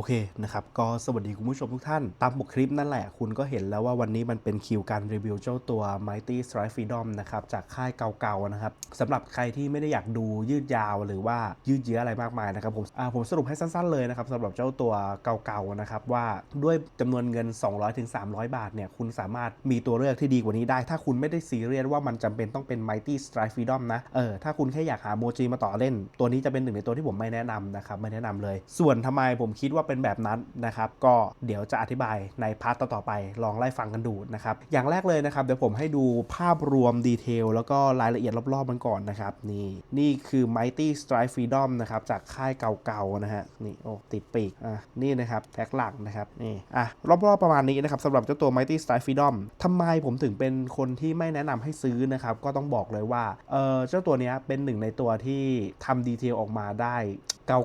อเคนะครับก็สวัสดีคุณผู้ชมทุกท่าน ตามปกคลิปนั่นแหละคุณก็เห็นแล้วว่าวันนี้มันเป็นคิวการรีวิวเจ้าตัว Mighty Strike Freedom นะครับจากค่ายเก่าๆนะครับสำหรับใครที่ไม่ได้อยากดูยืดยาวหรือว่ายืดเยื้ออะไรมากมายนะครับผมผมสรุปให้สั้นๆเลยนะครับสำหรับเจ้าตัวเก่าๆนะครับว่าด้วยจำนวนเงิน 200-300 บาทเนี่ยคุณสามารถมีตัวเลือกที่ดีกว่านี้ได้ ถ้าคุณไม่ได้ซีเรียสว่ามันจำเป็นต้องเป็น Mighty Strike Freedom นะเออถ้าคุณแค่อยากหาโมจิมาต่อเล่น ตัวนี้จะเป็นหนึ่งในตัวที่ผมไม่แนะนำนะครับไม่แนะนำเลย ส่วนทำไมผมคิดว่าเป็นแบบนั้นนะครับ ก็เดี๋ยวจะอธิบายในพาร์ทต่อๆไป ลองไล่ฟังกันดูนะครับ อย่างแรกเลยนะครับ เดี๋ยวผมให้ดูภาพรวมดีเทลแล้วก็รายละเอียดรอบๆมันก่อนนะครับ นี่นี่คือ Mighty Strike Freedom นะครับ จากค่ายเก่าๆนะฮะนี่โอ้ติดปีกอะนี่นะครับแพ็คหลักนะครับนี่อะรอบๆประมาณนี้นะครับสำหรับเจ้าตัว Mighty Strike Freedom ทำไมผมถึงเป็นคนที่ไม่แนะนำให้ซื้อนะครับ ก็ต้องบอกเลยว่าเออเจ้าตัวเนี้ยเป็นหนึ่งในตัวที่ทำดีเทลออกมาได้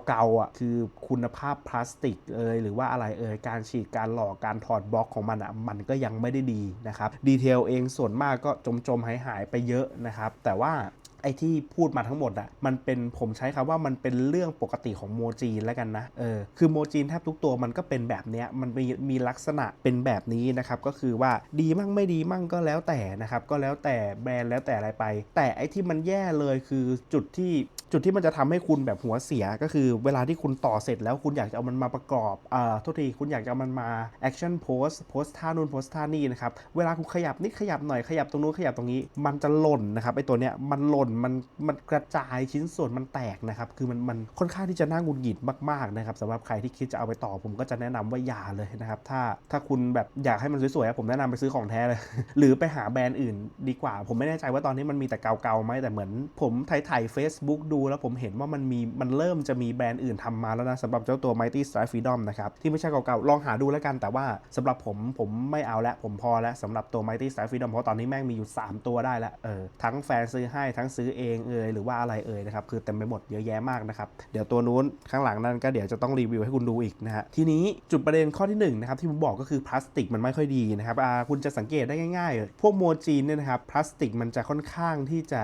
เก่าๆอะคือคุณภาพพลาสติกเอยหรือว่าอะไรเอยการฉีดการหลอกการถอดบล็อกของมันอะมันก็ยังไม่ได้ดีนะครับดีเทลเองส่วนมากก็จมๆหายหายไปเยอะนะครับแต่ว่า ไอ้ที่พูดมาทั้งหมดอะมันเป็นผมใช้คำว่ามันเป็นเรื่องปกติของโมจีนแล้วกันนะเออคือโมจีนแทบทุกตัวมันก็เป็นแบบเนี้ยมันมีมีลักษณะเป็นแบบนี้นะครับก็คือว่าดีมั่งไม่ดีมั่งก็แล้วแต่นะครับก็แล้วแต่แบรนด์แล้วแต่อะไรไป แต่ไอ้ที่มันแย่เลยคือจุดที่จุดที่มันจะทำให้คุณแบบหัวเสียก็คือเวลาที่คุณต่อเสร็จแล้วคุณอยากจะเอามันมาประกอบเอ่าโทษทีคุณอยากจะเอามันมาแอคชั่นโพสโพสท่านู่นโพสท่านี่นะครับเวลาคุณขยับนิดขยับหน่อยขยับตรงนู้นขยับตรงนี้ มันจะหล่นนะครับไอตัวเนี้ยมันหล่นมันมันกระจายชิ้นส่วนมันแตกนะครับ คือมันมันค่อนข้างที่จะน่าหงุดหงิดมากๆนะครับสำหรับใครที่คิดจะเอาไปต่อผมก็จะแนะนำว่าอย่าเลยนะครับ ถ้าถ้าคุณแบบอยากให้มันสวยๆผมแนะนำไปซื้อของแท้เลย หรือไปหาแบรนด์อื่นดีกว่า ผมไม่แน่ใจว่าตอนนี้มันมีแต่เก่าๆไหมแต่เหมือน ผมไถ่ไถ่เฟซบุ๊กดู แล้วผมเห็นว่ามันมีมันเริ่มจะมีแบรนด์อื่นทำมาแล้วนะสำหรับเจ้าตัว Mighty Strike Freedom นะครับที่ไม่ใช่เก่าๆลองหาดูแล้วกันแต่ว่าสำหรับผมผมไม่เอาล้วผมพอแล้วสำหรับตัว Mighty Strike Freedom เพราะตอนนี้แม่งมีอยู่ 3 ตัวได้ล้วเออทั้งแฟนซื้อให้ทั้งซื้อเองเอ่ยหรือว่าอะไรเอ่ยนะครับคือเต็มไปหมดเยอะแยะมากนะครับเดี๋ยวตัวนู้นข้างหลังนั่นก็เดี๋ยวจะต้องรีวิวให้คุณดูอีกนะฮะทีนี้จุดประเด็นข้อที่หนึ่งนะครับที่ผมบอกก็คือพลาสติกมันไม่ค่อยดีนะครับอ่าคุณจะสังเกตได้ง่ายๆ พวกโมจีนเนี่ยนะครับพลาสติกมันจะค่อนข้างที่จะ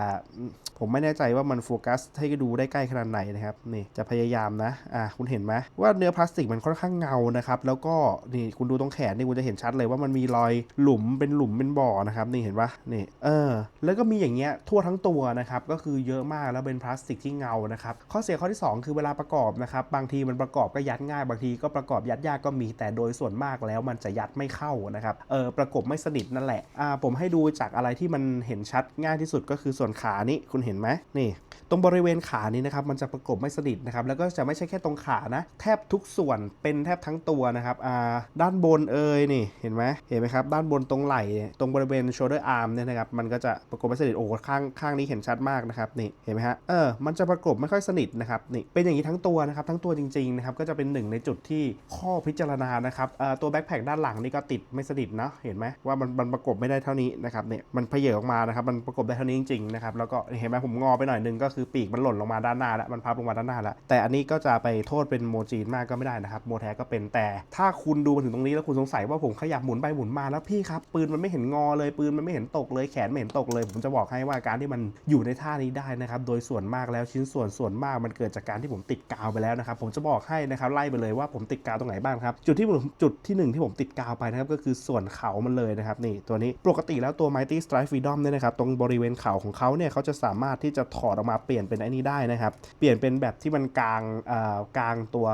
ผมไม่แน่ใจว่ามันโฟกัสให้ดูได้ใกล้ขนาดไหนนะครับนี่จะพยายามนะอะคุณเห็นไหมว่าเนื้อพลาสติกมันค่อนข้างเงานะครับแล้วก็นี่คุณดูตรงแขนนี่คุณจะเห็นชัดเลยว่ามันมีรอยหลุมเป็นหลุมเป็นบ่อนะครับนี่เห็นปะนี่เออแล้วก็มีอย่างเงี้ยทั่วทั้งตัวนะครับก็คือเยอะมากแล้วเป็นพลาสติกที่เงานะครับข้อเสียข้อที่สองคือเวลาประกอบนะครับบางทีมันประกอบก็ยัดง่าย บางทีก็ประกอบยัดยากก็มีแต่โดยส่วนมากแล้วมันจะยัดไม่เข้านะครับเออประกบไม่สนิทนั่นแหละอ่าผมให้ดูจากอะไรที่มันเห็นชัดง่ายที่สุดก็คือส่วนขานี้คุณเห็นไหมนี่ ตรงบริเวณขานี้นะครับมันจะประกบไม่สนิทนะครับแล้วก็จะไม่ใช่แค่ตรงขานะ แทบทุกส่วนเป็นแทบทั้งตัวนะครับอ่าด้านบนเอ่ยนี่เห็นไหมเห็นไหมครับด้านบนตรงไหล่ตรงบริเวณ shoulder arm เนี่ยนะครับมันก็จะประกบไม่สนิทโอ้ข้างข้างนี้เห็นชัดมากนะครับนี่เห็นไหมฮะเออมันจะประกบไม่ค่อยสนิทนะครับนี่เป็นอย่างนี้ทั้งตัวนะครับทั้งตัวจริงๆนะครับก็จะเป็นหนึ่งในจุดที่ข้อพิจารณานะครับเอ่อตัวแบ็คแพคด้านหลังนี่ก็ติดไม่สนิทเนาะเห็นไหมว่ามันมันประกบไม่ได้เท่านี้นะครับเนี่ยมันเพเยอออกมานะครับมันประกบได้เท่านี้จริงๆนะครับแล้วก็เห็นไหมผมงอไปหน่อยนึงก็คือปีกมันหล่นลงมาด้านหน้าแล้วมันพับลงมาด้านหน้าแล้วแต่อันนี้ก็จะไปโทษเป็นโมจีนมากก็ไม่ได้นะครับโมแท้ก็เป็นแต่ ถ้าคุณดูมาถึงตรงนี้แล้วคุณสงสัยว่าผมขยับหมุนไปหมุนมาแล้วพี่ครับปืนมันไม่เห็นงอเลยปืนมันไม่เห็นตกเลยแขนไม่เห็นตกเลย ผมจะบอกให้ว่าการที่มันอยูู่่ในท่านี้ได้นะครับ โดยส่วนมากแล้วชิ้นส่วนส่วนมากมันเกิดจากการที่ผมติดกาวไปแล้วนะครับ ผมจะบอกให้นะครับไล่ไปเลยว่าผมติดกาวตรงไหนบ้างครับ จุดที่ผมจุดที่หนึ่งที่ผมติดกาวไปนะครับก็คือส่วนเขามันเลยนะครับนี่ตัวนี้ปกติแล้วตัว Mighty Strike Freedom เนี่ยนะครับตรงบริเวณเขาของเขาเนี่ยเขาจะสามารถที่จะถอดออกมาเปลี่ยนเป็นไอ้นี้ได้นะครับเปลี่ยนเป็นแบบที่มันกลางเอ่อกลางตัว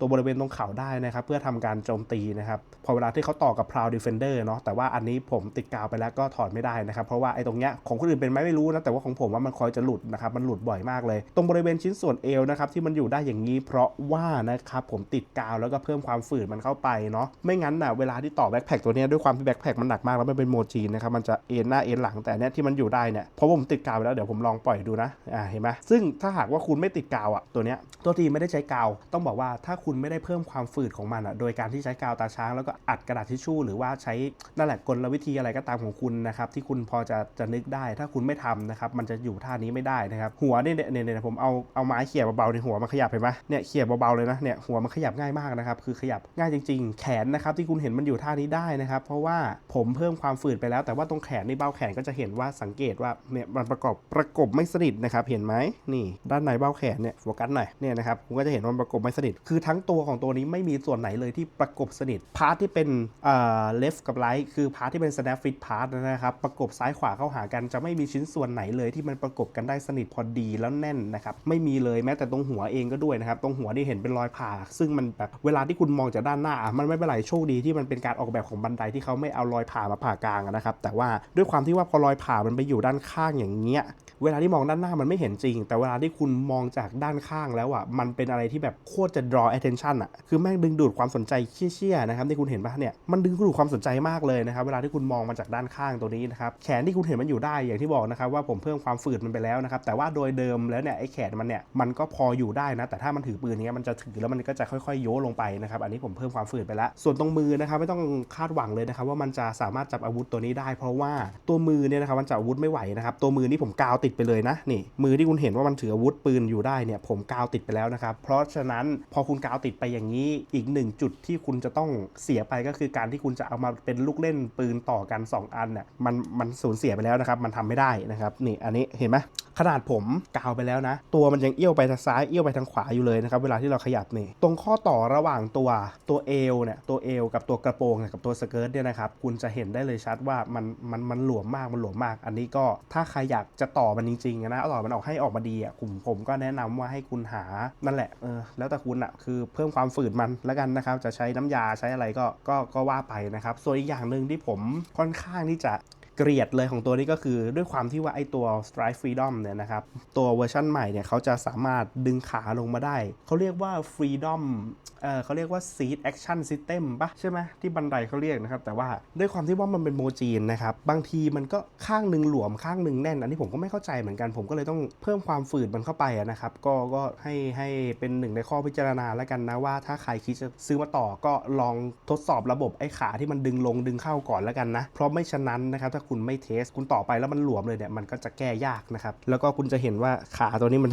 ตัวบริเวณตรงเขาได้นะครับเพื่อทำการโจมตีนะครับพอเวลาที่เขาต่อกับ Proud Defender เนาะแต่ว่าอันนี้ผมติดกาวไปแล้วก็ถอดไม่ได้นะครับเพราะว่าไอ้ตรงเนี้ยของคนอื่นเป็นไหมไม่รู้นะแต่ว่าของผมว่ามันคอยจะหลุดนะครับมันหลุดบ่อยมากเลย ตรงบริเวณชิ้นส่วนเอวนะครับที่มันอยู่ได้อย่างนี้ เพราะว่านะครับผมติดกาวแล้วก็เพิ่มความฝืดมันเข้าไปเนาะไม่งั้นนะเวลาที่ต่อแบ็คแพคตัวนี้ด้วยความที่แบ็คแพคมันหนักมากแล้วมันเป็นโมจีนนะครับมันจะเอ็นหน้าเอ็นหลังแต่เนี้ยที่มันอยู่ได้เนี่ยเพราะผมติดกาวไปแล้วเดี๋ยวผมลองปล่อยดูนะอ่าเห็นไหมซึ่งถ้าหากว่าคุณไม่ติดกาวอะตัวเนี้ยตัวทีไม่ได้ใช้กาว ต้องบอกว่าถ้าคุณไม่ได้เพิ่มความฝืดของมันอะโดยการที่ใช้กาวตาช้างแล้วก็อัดกระดาษทิชชู่หรือว่าใช้นั่นแหละกลวิธีอะไรก็ตามของคุณนะครับที่คุณพอจะจะนึกได้ ถ้าคุณไม่ทำนะครับมันจะอยู่ท่านี้ไม่ได้นะครับ หัวเนี่ยเนี่ยเนี่ยผมเอาเอาไม้เขี่ยเบาๆในหัวมันขยับเห็นไหมเนี่ยเขี่ยเบาๆเลยนะเนี่ยหัวมันขยับง่ายมากนะครับคือขยับง่ายจริง ๆ แขนนะครับที่คุณเห็นมันอยู่ท่านี้ได้นะครับ เพราะว่าผมเพิ่มความฝืดไปแล้ว แต่ว่าตรงแขนในเบ้าแขนก็จะเห็นว่าสังเกตว่าเนี่ยมันประกอบประกบไม่สนิทนะครับเห็นไหมนี่ ด้านในเบ้าแขนเนี่ยโฟกัสหน่อยเนี่ยนะครับคุณก็จะเห็นว่ามันประกบไม่สนิทคือทั้งตัวของตัวนี้ไม่มีส่วนไหนเลยที่ประกบสนิทพาร์ทที่เป็นเอ่อ left กับ right คือพาร์ทที่เป็น snap fit part นะครับประกบซ้ายขวาเข้าหากันจะไม่มีชิ้นส่วนไหนเลยที่มันประกบกันได้สนิทพอดีแล้วแน่นนะครับไม่มีเลยแม้แต่ตรงหัวเองก็ด้วยนะครับตรงหัวนี่เห็นเป็นรอยผ่า ซึ่งมันแบบเวลาที่คุณมองจากด้านหน้าอะมันไม่เป็นไรโชคดีที่มันเป็นการออกแบบของบันไดที่เขาไม่เอารอยผ่ามาผ่ากลางนะครับแต่ว่าด้วยความที่ว่าพอรอยผ่ามันไปอยู่ด้านข้างอย่างเงี้ยเวลาที่มองด้านหน้ามันไม่เห็นจริง แต่เวลาที่คุณมองจากด้านข้างแล้วอะมันเป็นอะไรที่แบบโคตรจะ draw attention อะคือแม่งดึงดูดความสนใจเชี่ยๆนะครับที่คุณเห็นปะเนี่ยมันดึงดูดความสนใจมากเลยนะครับเวลาที่คุณมองมาจากด้านข้างตัวนี้นะครับแขนที่คุณเห็นมันอยู่ได้อย่างที่บอกนะครับว่าผมเพิ่มความฝืดมันไปแล้วนะครับแต่ว่าโดยเดิมแล้วเนี่ยไอ้แขนมันเนี่ยมันก็พออยู่ได้นะแต่ถ้ามันถือปืนเนี้ยมันจะถือแล้วมันก็จะค่อยๆ โยลงไปนะครับอันนี้ผมเพิ่มความฝืดไปแล้ว ส่วนตรงมือนะครับไม่ต้องคาดหวังเลยนะครับว่ามันจะสามารถจับอาวุธตัวนี้ได้ เพราะว่าตัวมือเนี่ยนะครับมันจับอาวุธไม่ไหวนะครับตัวมือนี่ผมกาวติดไปเลยนะนี่มือที่คุณเห็นว่ามันถืออาวุธปืนอยู่ได้เนี่ยผมกาวติดไปแล้วนะครับเพราะฉะนั้นพอคุณกาวติดไปอย่างนี้อีกหนึ่งจุดที่คุณจะต้องเสียไปก็คือการที่คุณจะเอามาเป็นลูกเล่นปืนต่อกัน 2 อันเนี่ยมันมันสูญเสียไปแล้วนะครับมันทำไม่ได้นะครับนี่อันนี้เห็นไหมขนาดผมกาวไปแล้วนะ ตัวมันยังเอี้ยวไปทางซ้ายเอี้ยวไปทางขวาอยู่เลยนะครับเวลาที่เราขยับนี่ตรงข้อต่อระหว่างตัวตัวเอวเนี่ยตัวเอวกับตัวกระโปรงเนี่ยกับตัวสเกิร์ตเนี่ยนะครับคุณจะเห็นได้เลยชัดว่ามันมันมันหลวมมากมันหลวมมาก อันนี้ก็ถ้าใครอยากจะต่อมันจริงๆนะต่อมันออกให้ออกมาดีอะผมผมก็แนะนำว่าให้คุณหานั่นแหละเออแล้วแต่คุณอะคือเพิ่มความฝืดมันแล้วกันนะครับจะใช้น้ำยาใช้อะไรก็ก็ก็ว่าไปนะครับส่วนอีกอย่างหนึ่งที่ผมค่อนข้างที่จะ เกลียดเลยของตัวนี้ก็คือด้วยความที่ว่าไอตัว Strike Freedom เนี่ยนะครับ ตัวเวอร์ชันใหม่เนี่ยเขาจะสามารถดึงขาลงมาได้ เขาเรียกว่า Freedom เออเขาเรียกว่า Seat Action System ปะใช่ไหมที่บันไดเขาเรียกนะครับ แต่ว่าด้วยความที่ว่ามันเป็นโมจีนนะครับ บางทีมันก็ข้างหนึ่งหลวมข้างหนึ่งแน่น อันนี้ผมก็ไม่เข้าใจเหมือนกัน ผมก็เลยต้องเพิ่มความฝืดมันเข้าไปนะครับ ก็ก็ให้ให้เป็นหนึ่งในข้อพิจารณาแล้วกันนะว่าถ้าใครคิดจะซื้อมาต่อก็ลองทดสอบระบบไอ้ขาที่มันดึงลงดึงเข้าก่อนแล้วกันนะ เพราะไม่ฉะนั้นนะครับถ้าคุณไม่เทส คุณต่อไปแล้วมันหลวมเลยเนี่ยมันก็จะแก้ยากนะครับ แล้วก็คุณจะเห็นว่าขาตัวนี้มัน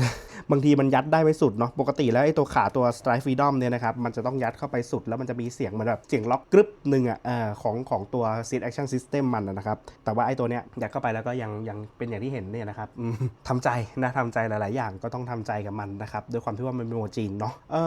บางทีมันยัดได้ไม่สุดเนาะปกติแล้วไอ้ตัวขาตัว Strike Freedom เนี่ยนะครับมันจะต้องยัดเข้าไปสุด แล้วมันจะมีเสียงเหมือนแบบเสียงล็อกกรึบหนึ่งอะเออของของตัว Seat Action System มันนะครับแต่ว่าไอ้ตัวเนี้ยยัดเข้าไปแล้วก็ยังยังเป็นอย่างที่เห็นเนี่ยนะครับทำใจนะทำใจหลาย ๆ อย่างก็ต้องทำใจกับมันนะครับด้วยความที่ว่ามันเป็นโมจีนเนาะเอ่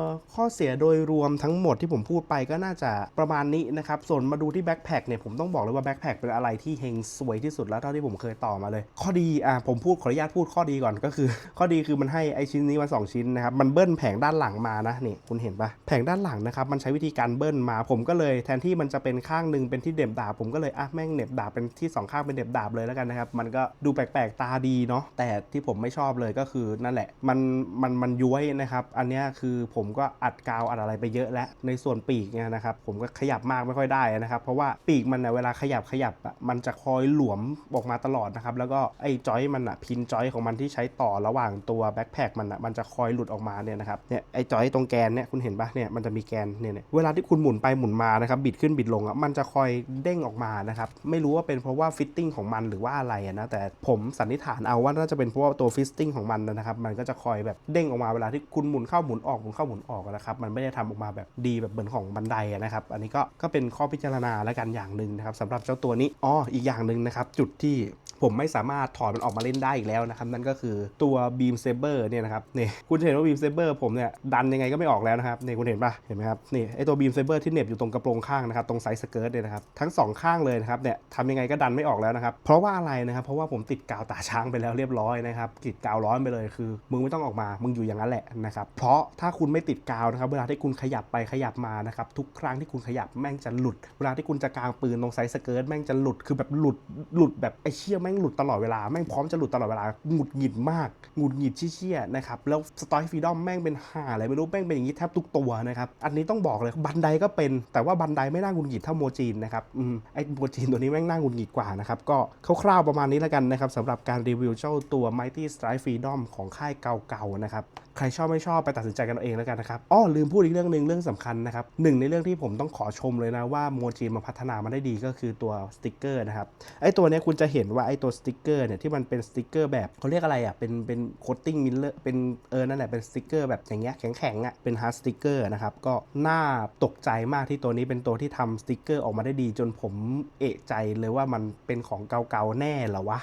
อข้อเสียโดยรวมทั้งหมดที่ผมพูดไปก็น่าจะประมาณนี้นะครับส่วนมาดูที่แบ็คแพคเนี่ยผมต้องบอกเลยว่าแบ็คแพคเป็นอะไรที่เฮงสวยที่สุดแล้วเท่าที่ผมเคยต่อมาเลย ข้อดีอะผมพูดขออนุญาตพูดข้อดีก่อนก็คือ ข้อดีคือมันให้ไอชิ้นนี้มาสองชิ้นนะครับมันเบิ้ลแผงด้านหลังมานะนี่คุณเห็นปะแผงด้านหลังนะครับมันใช้วิธีการเบิ้ลมาผมก็เลยแทนที่มันจะเป็นข้างหนึ่งเป็นที่เด็บดาบผมก็เลยอะแม่งเน็บดาบเป็นที่สองข้างเป็นเด็บดาบเลยแล้วกันนะครับมันก็ดูแปลกๆตาดีเนาะแต่ที่ผมไม่ชอบเลยก็คือนั่นแหละมันมันมันย้วยนะครับอันนี้คือผมก็อัดกาวอัดอะไรไปเยอะแล้วในส่วนปีกเนี่ยนะครับผมก็ขยับมากไม่ค่อยได้นะครับเพราะว่าปีกมันเนี่ยเวลาขยับขยับอะมันจะคอยหลวมออกมาตลอดนะครับ แล้วก็ไอ้จอยมันอะพินจอยของมันที่ใช้ต่อระหว่างตัวแบ็คแพคมันอะมันจะคอยหลุดออกมาเนี่ยนะครับเนี่ยไอ้จอยตรงแกนเนี่ยคุณเห็นปะเนี่ยมันจะมีแกนเนี่ยเวลาที่คุณหมุนไปหมุนมานะครับบิดขึ้นบิดลงอะมันจะคอยเด้งออกมานะครับไม่รู้ว่าเป็นเพราะว่าฟิตติ้งของมันหรือว่าอะไรอะนะแต่ผมสันนิษฐานเอาว่าน่าจะเป็นเพราะว่าตัวฟิตติ้งของมันนะครับมันก็จะคอยแบบเด้งออกมาเวลาที่คุณหมุนเข้าหมุนออกหมุนเข้าหมุนออกนะครับมันไม่ได้ทำออกมาแบบดีแบบเหมือนของบันไดนะครับอันนี้ก็ก็เป็นข้อพิจารณาและกันอย่างหนึ่งนะครับสำหรับเจ้าตัวนี้อ๋ออีกอย่างหนึ่งนะครับ จุดที่ ผมไม่สามารถถอดมันออกมาเล่นได้อีกแล้วนะครับ นั่นก็คือตัวบีมเซเบอร์เนี่ยนะครับนี่คุณจะเห็นว่าบีมเซเบอร์ผมเนี่ยดันยังไงก็ไม่ออกแล้วนะครับนี่คุณเห็นปะเห็นไหมครับนี่ไอตัวบีมเซเบอร์ที่เหน็บอยู่ตรงกระโปรงข้างนะครับตรงไซส์สเกิร์ตเนี่ยนะครับทั้งสองข้างเลยนะครับเนี่ยทำยังไงก็ดันไม่ออกแล้วนะครับเพราะว่าอะไรนะครับเพราะว่าผมติดกาวตาช้างไปแล้วเรียบร้อยนะครับติดกาวร้อนไปเลยคือ มึงไม่ต้องออกมามึงอยู่อย่างนั้นแหละนะครับเพราะถ้าคุณไม่ติดกาวนะครับเวลาที่คุณขยับไปขยับมานะครับทุกครั้งที่คุณขยับแม่งจะหลุด เวลาที่คุณจะกางปืนตรงไซส์สเกิร์ตแม่งจะหลุดคือแบบหลุดหลุดแบบไอเชี่ยแม่งหลุดตลอดเวลาแม่งพร้อมจะหลุดตลอดเวลาหงุดหงิดมากหงุดหงิดเชี่ยๆนะครับแล้วสตอยฟรีดอมแม่งเป็นห่าอะไรไม่รู้แม่งเป็นอย่างนี้แทบทุกตัวนะครับอันนี้ต้องบอกเลยบันไดก็เป็น แต่ว่าบันไดไม่น่าหงุดหงิดเท่าโมจีนนะครับอืมไอโมจีนตัวนี้แม่งน่าหงุดหงิดกว่านะครับก็คร่าวๆประมาณนี้แล้วกันนะครับสำหรับการรีวิวเจ้าตัว Mighty Strike Freedom ของค่ายเก่าๆนะครับใครชอบไม่ชอบไปตัดสินใจกันเอาเองแล้วกันนะครับอ้อลืมพูดอีกเรื่องหนึ่งเรื่องสำคัญนะครับหนึ่งในเรื่องที่ผมต้องขอชมเลยนะว่าโมจีนมาพัฒนามาได้ดีก็คือตัวสติกเกอร์นะครับไอ้ตัวนี้คุณจะเห็นว่าไอตัวสติกเกอร์เนี่ยที่มันเป็นสติกเกอร์แบบเขาเรียกอะไรอะเป็นเป็นโคตติ้งมิลเลอร์เป็นเออนั่นแหละเป็นสติกเกอร์แบบอย่างเงี้ยแข็งๆอะเป็นฮาร์ดสติกเกอร์นะครับก็น่าตกใจมากที่ตัวนี้เป็นตัวที่ทำสติกเกอร์ออกมาได้ดี จนผมเอะใจเลยว่ามันเป็นของเก่าๆแน่หรอวะ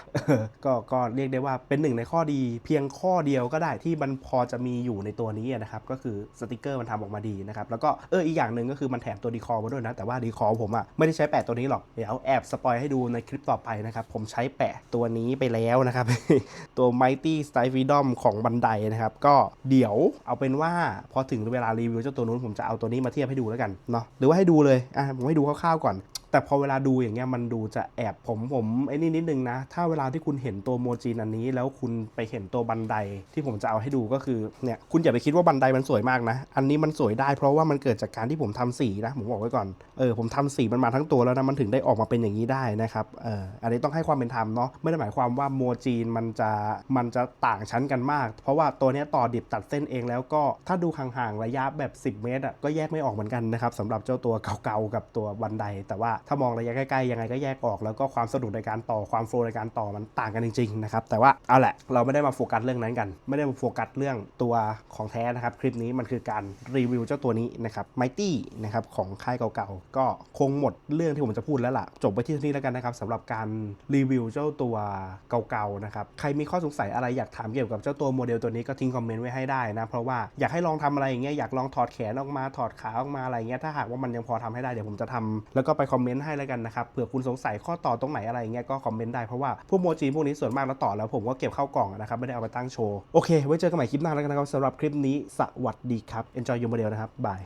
ก็ก็เรียกได้ว่าเป็นหนึ่งในข้อดีเพียงข้อเดียวก็ได้ที่มันพอจะมีอยู่ในตัวนี้นะครับก็คือสติกเกอร์มันทำออกมาดีนะครับแล้วก็เอออีกอย่างหนึ่งก็คือมันแถมตัวดีคอมาด้วยนะแต่ว่าดีคอผมอะไม่ได้ใช้แปะตัวนี้หรอกเดี๋ยวแอบสปอยให้ดูในคลิปต่อไปนะครับผมใช้แปะตัวนี้ไปแล้วนะครับ ตัว Mighty Style Freedom ของบันไดนะครับ ก็เดี๋ยวเอาเป็นว่าพอถึงเวลารีวิวเจ้าตัวนู้นผมจะเอาตัวนี้มาเทียบให้ดูแล้วกันเนาะหรือว่าให้ดูเลยอะผมให้ดูคร่าวๆก่อน แต่พอเวลาดูอย่างเงี้ยมันดูจะแอบผมผมไอ้นี่นิดนึงนะ ถ้าเวลาที่คุณเห็นตัวโมจินอันนี้ แล้วคุณไปเห็นตัวบันไดที่ผมจะเอาให้ดูก็คือเนี่ยคุณอย่าไปคิดว่าบันไดมันสวยมากนะ อันนี้มันสวยได้เพราะว่ามันเกิดจากการที่ผมทำสีนะผมบอกไว้ก่อนเออผมทำสีมันมาทั้งตัวแล้วนะมันถึงได้ออกมาเป็นอย่างนี้ได้นะครับเอออันนี้ต้องให้ความเป็นธรรมเนาะไม่ได้หมายความว่าโมจีนมันจะมันจะต่างชั้นกันมาก เพราะว่าตัวเนี้ยต่อดิบตัดเส้นเองแล้วก็ถ้าดูห่างๆระยะแบบ 10 เมตรอะก็แยกไม่ออกเหมือนกันนะครับสำหรับเจ้าตัวเก่าๆกับตัวบันไดแต่ว่าถ้ามองระยะใกล้ๆยังไงก็แยกออก แล้วก็ความสะดวกในการต่อความโฟล์ในการต่อมันต่างกันจริงๆนะครับแต่ว่าเอาแหละเราไม่ได้มาโฟกัสเรื่องนั้นกัน ไม่ได้มาโฟกัสเรื่องตัวของแท้นะครับคลิปนี้มันคือการรีวิวเจ้าตัวนี้นะครับ Mighty นะครับของค่ายเก่าๆก็คงหมดเรื่องที่ผมจะพูดแล้วล่ะ จบไปที่นี้แล้วกันนะครับสำหรับการรีวิวเจ้าตัวเก่าๆนะครับใครมีข้อสงสัยอะไรอยากถามเกี่ยวกับเจ้าตัวโมเดลตัวนี้ก็ทิ้งคอมเมนต์ไว้ให้ได้นะเพราะว่าอยากให้ลองทำอะไรอย่างเงี้ยอยากลองถอดแขนออกมาถอดขาออกมาอะไรเงี้ยถ้าหากว่ามันยังพอทำให้ได้เดี๋ยวผมจะทำแล้วก็ไปคอมเมนต์ให้แล้วกันนะครับเผื่อคุณสงสัยข้อต่อตรงไหนอะไรเงี้ยก็คอมเมนต์ได้เพราะว่าพวกโมจิพวกนี้ส่วนมากแล้วต่อแล้วผมก็เก็บเข้ากล่องนะครับไม่ได้เอาไปตั้งโชว์โอเคไว้เจอกันใหม่คลิปหน้าแล้วกันนะครับสำหรับคลิปนี้สวัสดีครับ enjoy your model นะครับบาย